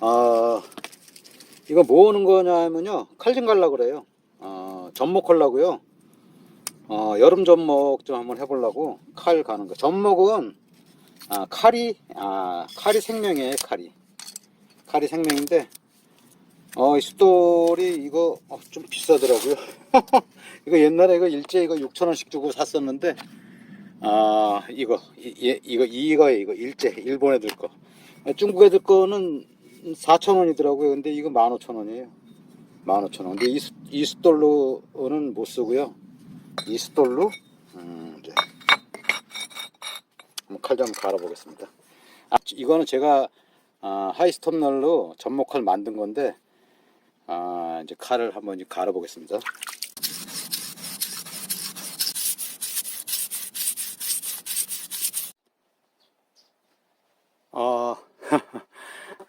아, 이거 뭐 하는 거냐면요. 칼좀 갈라 그래요. 어, 접목 하려고요. 어, 여름 접목 좀 한번 해보려고 칼 가는 거. 접목은 아, 칼이 아, 칼이 생명이에요. 칼이 칼이 생명인데 어, 이 숫돌이 이거 어, 좀 비싸더라고요. 이거 옛날에 이거 일제 이거 6천 원씩 주고 샀었는데 아 이거 이, 이- 이거 이거에 이거 일제 일본 애들 거 중국 애들 거는 4천 원이더라고요. 근데 이거 15,000원이에요. 15,000원. 근데 이, 수- 이 숫돌로는 못 쓰고요. 이 숫돌로 음, 이제 한번 칼좀 갈아 보겠습니다. 아, 이거는 제가 아, 하이스톱널로 접목칼 만든 건데 아, 이제 칼을 한번 이제 갈아 보겠습니다. 아,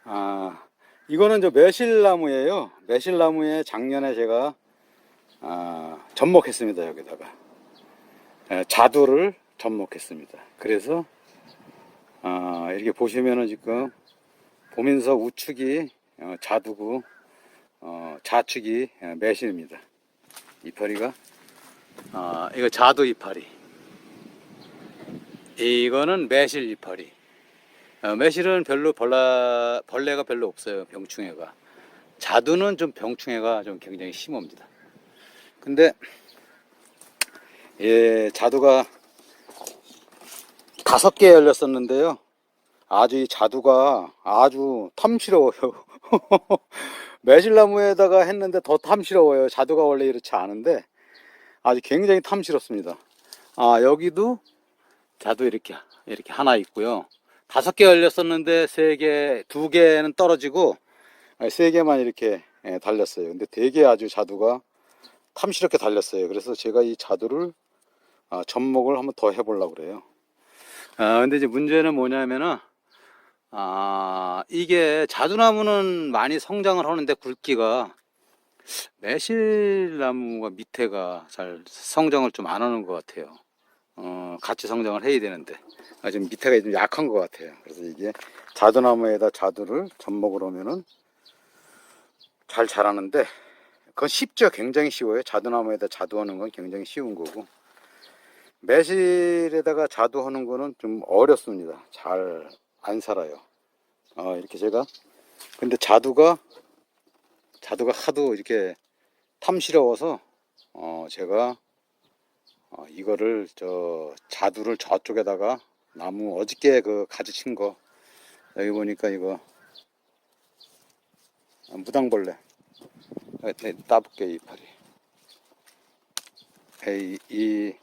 아, 이거는 저 매실나무예요. 매실나무에 작년에 제가 아, 접목했습니다. 여기다가 에, 자두를 접목했습니다. 그래서 아, 이렇게 보시면은 지금 보면서 우측이 어, 자두고 어, 좌측이 어, 매실입니다. 이파리가 아, 이거 자두 이파리. 이거는 매실 이파리. 어, 매실은 별로 벌라, 벌레가 별로 없어요. 병충해가. 자두는 좀 병충해가 좀 굉장히 심합니다. 근데 예, 자두가 다섯 개 열렸었는데요. 아주 이 자두가 아주 탐스러워요. 매실나무에다가 했는데 더 탐스러워요. 자두가 원래 이렇지 않은데 아주 굉장히 탐스럽습니다. 아, 여기도 자두 이렇게 이렇게 하나 있고요. 다섯 개 열렸었는데 세 개, 두 개는 떨어지고 세 개만 이렇게 예, 달렸어요. 근데 되게 아주 자두가 탐스럽게 달렸어요. 그래서 제가 이 자두를 아, 접목을 한번 더 해보려고 그래요. 아, 근데 이제 문제는 뭐냐면은 아, 이게 자두나무는 많이 성장을 하는데 굵기가 매실나무가 밑에가 잘 성장을 좀 안 하는 것 같아요. 어, 같이 성장을 해야 되는데 아, 지금 밑에가 좀 약한 것 같아요. 그래서 이게 자두나무에다 자두를 접목을 하면은 잘 자라는데 그건 쉽죠. 굉장히 쉬워요. 자두나무에다 자두하는 건 굉장히 쉬운 거고 매실에다가 자두하는 거는 좀 어렵습니다. 잘 안 살아요. 어, 이렇게 제가 근데 자두가 자두가 하도 이렇게 탐스러워서 어, 제가 어, 이거를 저 자두를 저쪽에다가 나무 어저께 그 가지 친 거. 여기 보니까 이거 아, 무당벌레. 따볼게 이파리 이, 이,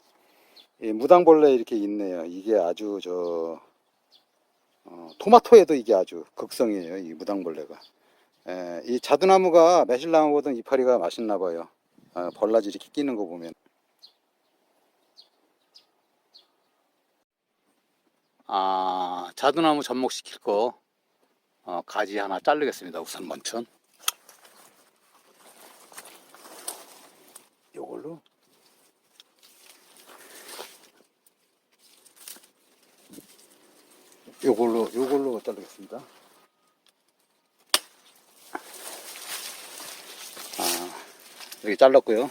이 무당벌레 이렇게 있네요. 이게 아주 저 어, 토마토에도 이게 아주 극성이에요 이 무당벌레가. 에, 이 자두나무가 매실나무보다 이파리가 맛있나 봐요. 어, 벌라지 이렇게 끼는 거 보면 아, 자두나무 접목시킬 거 어, 가지 하나 자르겠습니다. 우선 먼저. 요걸로 요걸로 요걸로 자르겠습니다. 아, 이렇게 잘랐고요.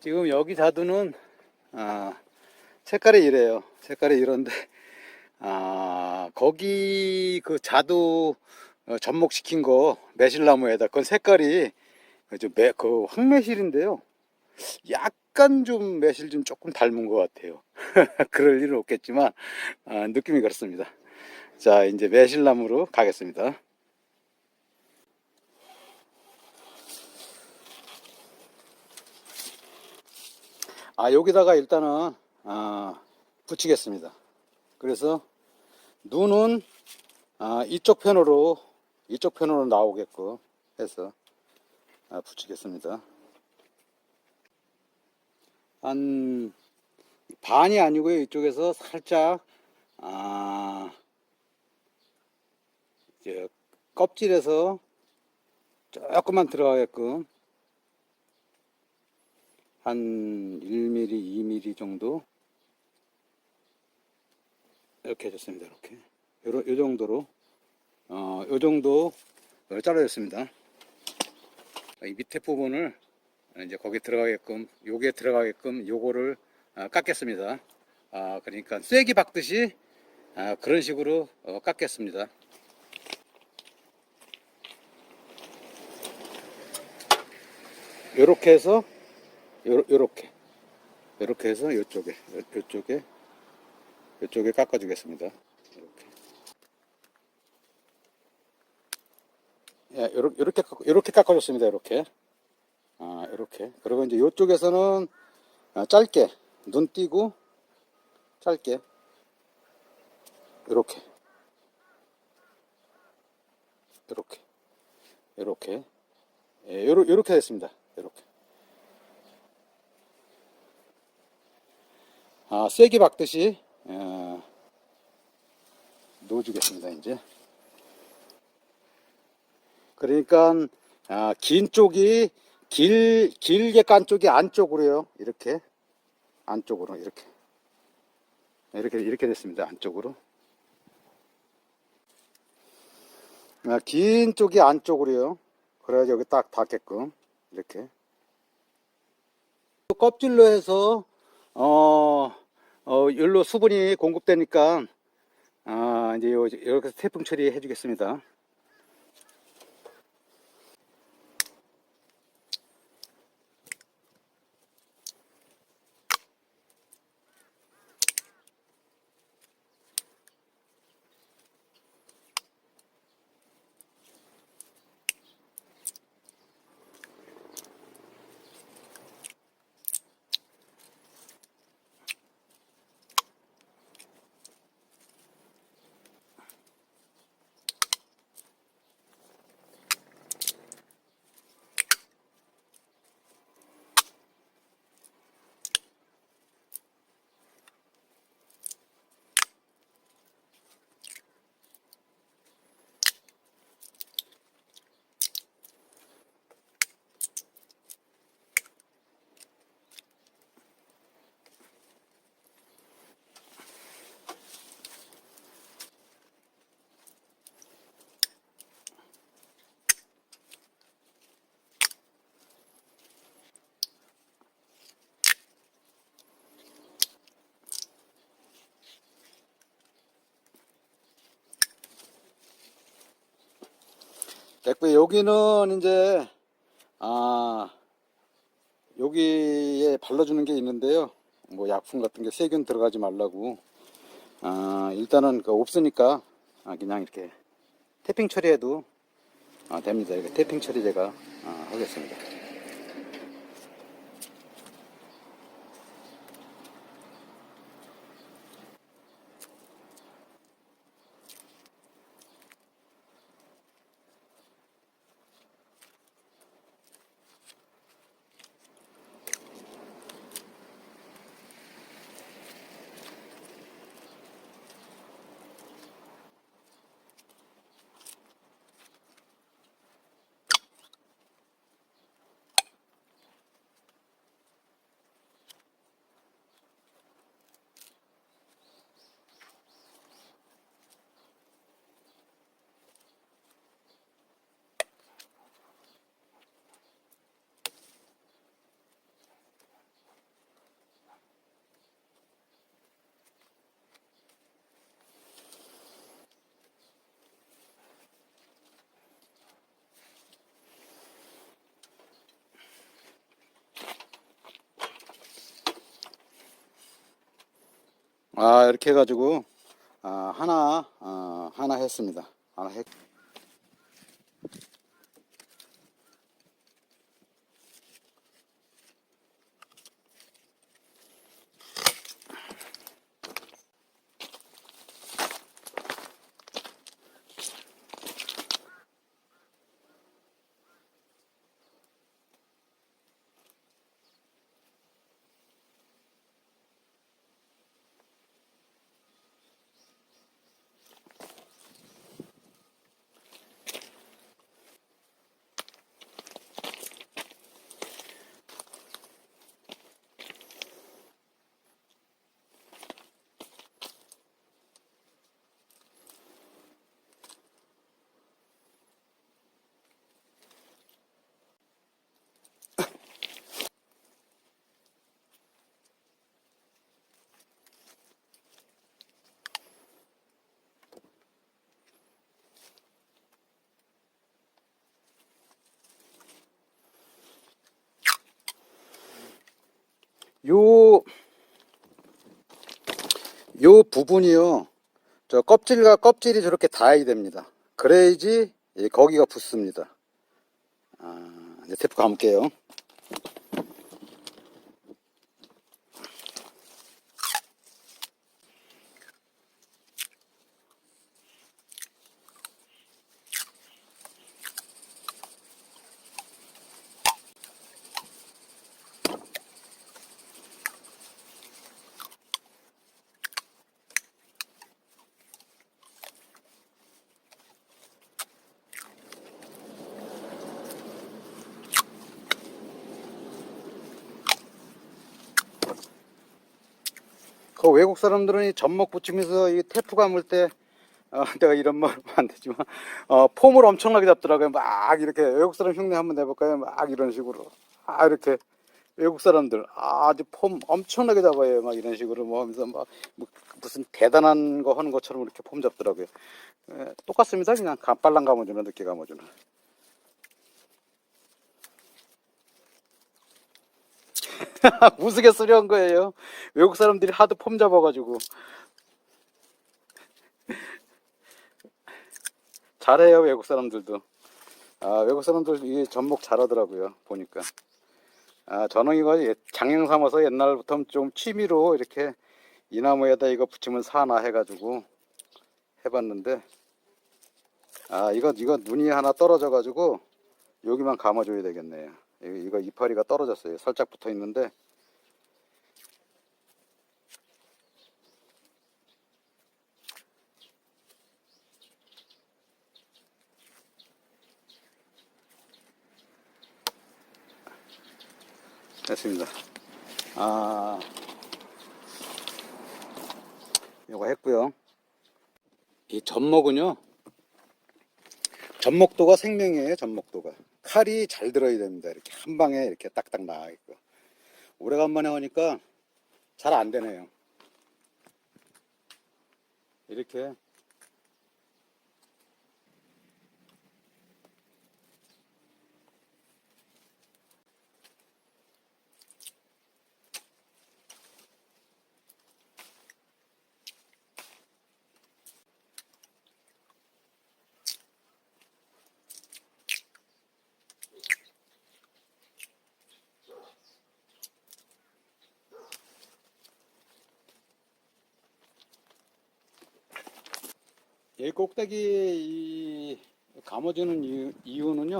지금 여기 자두는 아, 색깔이 이래요. 색깔이 이런데, 아, 거기 그 자두 어, 접목시킨 거 매실나무에다 그건 색깔이 그좀 매, 그 황매실인데요. 약간 좀 매실 좀 조금 닮은 것 같아요. 그럴 일은 없겠지만, 아, 느낌이 그렇습니다. 자, 이제 매실나무로 가겠습니다. 아, 여기다가 일단은, 아, 붙이겠습니다. 그래서 눈은 아, 이쪽 편으로 이쪽 편으로 나오게끔 해서 아, 붙이겠습니다. 한 반이 아니고요. 이쪽에서 살짝 아, 이제 껍질에서 조금만 들어가게끔 한 1mm, 2mm 정도 이렇게 해줬습니다. 이렇게 요, 요 정도로 어, 요 정도 잘라줬습니다. 이 밑에 부분을 이제 거기 들어가게끔, 요게 들어가게끔 요거를 아, 깎겠습니다. 아, 그러니까 쐐기 박듯이 아, 그런 식으로 어, 깎겠습니다. 요렇게 해서 요, 요렇게 요렇게 해서 요쪽에 요, 요쪽에 요쪽에 깎아주겠습니다. 이렇게. 예, 요렇게, 요렇게, 깎- 요렇게 깎아줬습니다. 이렇게. 아, 이렇게. 그리고 이제 요쪽에서는 아, 짧게, 눈 띄고, 짧게. 이렇게. 이렇게. 이렇게. 예, 요러, 요렇게 됐습니다. 이렇게. 아, 쐐기 박듯이, 어, 넣어주겠습니다, 이제. 그러니까, 아, 긴 쪽이, 길, 길게 깐 쪽이 안쪽으로요. 이렇게. 안쪽으로, 이렇게. 이렇게, 이렇게 됐습니다. 안쪽으로. 아, 긴 쪽이 안쪽으로요. 그래야지 여기 딱 닿게끔. 이렇게. 껍질로 해서, 어, 어, 열로 수분이 공급되니까, 아, 이제 요- 이렇게 태풍 처리해 주겠습니다. 됐고 여기는 이제 아 여기에 발라주는 게 있는데요. 뭐 약품 같은 게 세균 들어가지 말라고 아 일단은 그 없으니까 아, 그냥 이렇게 태핑 처리해도 아, 됩니다. 이렇게 태핑 처리 제가 아, 하겠습니다. 아 이렇게 해가지고 아, 하나 아, 하나 했습니다. 하나 했. 부분이요. 저 껍질과 껍질이 저렇게 닿아야 됩니다. 그래야지 이 거기가 붙습니다. 아, 이제 테이프 감을게요. 그 외국 사람들은 이 접목 붙이면서 이 테이프 감을 때 어, 내가 이런 말 하면 안 되지만 어, 폼을 엄청나게 잡더라고요. 막 이렇게 외국 사람 흉내 한번 내볼까요? 막 이런 식으로 아 이렇게 외국 사람들 아, 아주 폼 엄청나게 잡아요. 막 이런 식으로 뭐 하면서 막뭐 무슨 대단한 거 하는 것처럼 이렇게 폼 잡더라고요. 예, 똑같습니다. 그냥 감- 빨랑 감아주나 늦게 감아주나. 우스갯소리 한 거예요. 외국 사람들이 하도 폼 잡아가지고. 잘해요, 외국 사람들도. 아, 외국 사람들 이 접목 잘하더라고요, 보니까. 아, 저는 이거 예- 장양 삼아서 옛날부터 좀 취미로 이렇게 이 나무에다 이거 붙이면 사나 해가지고 해봤는데, 아, 이거, 이거 눈이 하나 떨어져가지고 여기만 감아줘야 되겠네요. 이거, 이파리가 떨어졌어요. 살짝 붙어 있는데, 됐습니다. 아, 이거 했고요. 이 젖먹은요, 젖먹도가 생명이에요, 젖먹도가. 칼이 잘 들어야 됩니다. 이렇게 한 방에 이렇게 딱딱 나가있고. 오래간만에 하니까 잘 안 되네요. 이렇게 이 꼭대기 이 감아주는 이유, 이유 는요,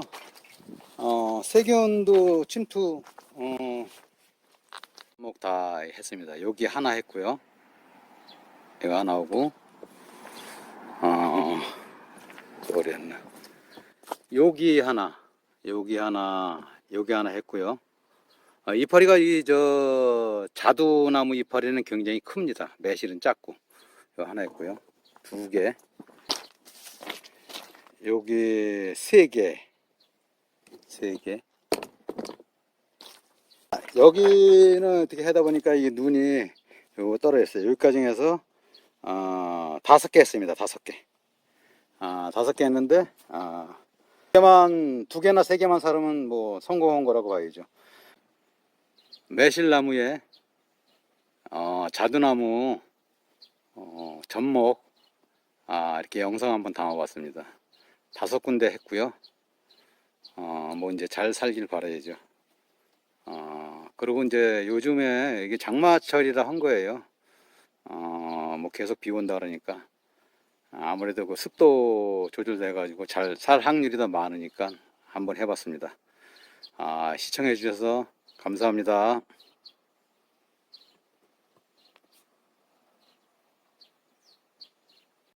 어, 세균도 침투, 어, 목다 했습니다. 여기 하나 했고요. 이거 하나 오고, 어, 했나. 여기 하나, 여기 하나, 여기 하나 했고요. 어, 이파리가 이, 저, 자두나무 이파리는 굉장히 큽니다. 매실은 작고. 이거 하나 했고요. 두 개. 여기 세 개. 세 개. 아, 여기는 어떻게 하다 보니까 이게 눈이 요거 떨어졌어요. 여기까지 해서 어, 다섯 개 했습니다. 다섯 개. 아, 다섯 개 했는데 아, 두 개만 두 개나 세 개만 사르면 뭐 성공한 거라고 봐야죠. 매실나무에 어, 자두나무 어, 접목 아, 이렇게 영상 한번 담아봤습니다. 다섯 군데 했고요. 어, 뭐 이제 잘 살길 바라야죠. 어, 그리고 이제 요즘에 이게 장마철이라 한 거예요. 어, 뭐 계속 비 온다 그러니까 아무래도 그 습도 조절돼 가지고 잘 살 확률이 더 많으니까 한번 해봤습니다. 아, 시청해 주셔서 감사합니다.